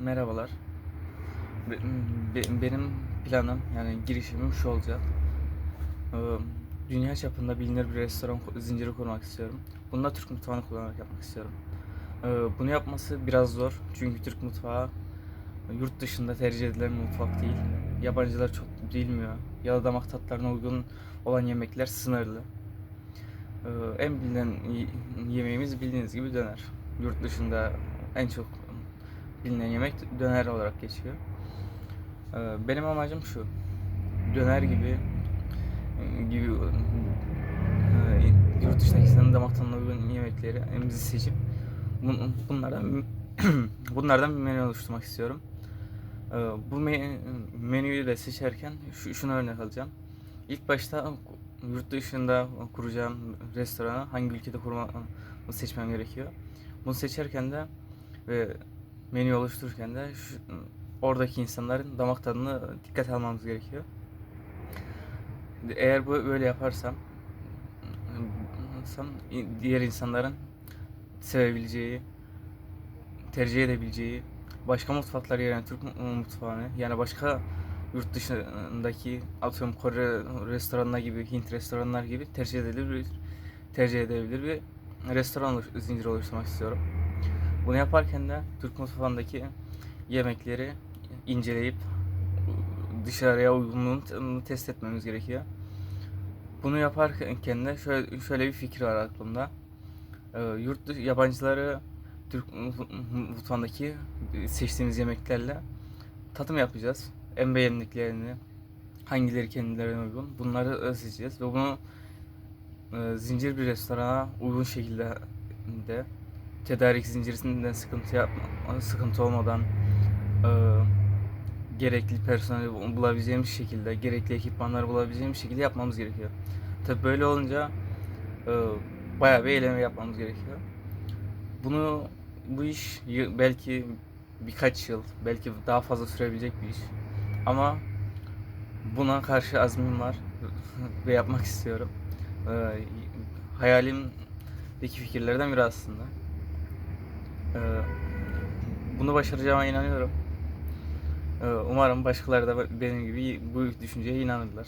Merhabalar. Be- be- benim planım yani girişimim şu olacak. Ee, Dünya çapında bilinir bir restoran zinciri kurmak istiyorum. Bunu da Türk mutfağını kullanarak yapmak istiyorum. Ee, Bunu yapması biraz zor çünkü Türk mutfağı yurt dışında tercih edilen mutfak değil. Yabancılar çok bilmiyor ya da damak tatlarına uygun olan yemekler sınırlı. Ee, En bilinen yemeğimiz bildiğiniz gibi döner. Yurt dışında en çok bilinen yemek döner olarak geçiyor. Ee, Benim amacım şu. Döner gibi gibi e, yurt dışındakilerin damak tadına uygun yemekleri elimizi seçip bun- bunlardan bunlardan bir menü oluşturmak istiyorum. Ee, Bu me- menüyü de seçerken şu, şuna örnek alacağım. İlk başta yurt dışında kuracağım restoranı hangi ülkede kurma seçmem gerekiyor. Bunu seçerken de ve menü oluştururken de şu, oradaki insanların damak tadını dikkat almamız gerekiyor. Eğer bu böyle yaparsam sam- diğer insanların sevebileceği, tercih edebileceği başka mutfaklar yerine Türk mu- mutfağını yani başka yurt dışındaki atıyorum Kore restoranlar gibi, Hint restoranlar gibi tercih edilebilir tercih edebilir bir restoran zinciri oluşturmak istiyorum. Bunu yaparken de Türk mutfağındaki yemekleri inceleyip dışarıya uygunluğunu test etmemiz gerekiyor. Bunu yaparken de şöyle, şöyle bir fikir var aklımda. Ee, yurt dışı yabancıları Türk mutfağındaki seçtiğimiz yemeklerle tatım yapacağız. En beğendiklerini, hangileri kendilerine uygun bunları seçeceğiz ve bunu e, zincir bir restorana uygun şekilde de tedarik zincirinden sıkıntı yapma, sıkıntı olmadan e, gerekli personeli bu- bulabileceğimiz şekilde, gerekli ekipmanları bulabileceğimiz şekilde yapmamız gerekiyor. Tabi böyle olunca e, bayağı bir eyleme yapmamız gerekiyor. Bunu bu iş belki birkaç yıl, belki daha fazla sürebilecek bir iş. Ama buna karşı azmim var ve yapmak istiyorum. E, hayalimdeki fikirlerden biri aslında. E, bunu başaracağıma inanıyorum. Ee, Umarım başkaları da benim gibi bu düşünceye inanırlar.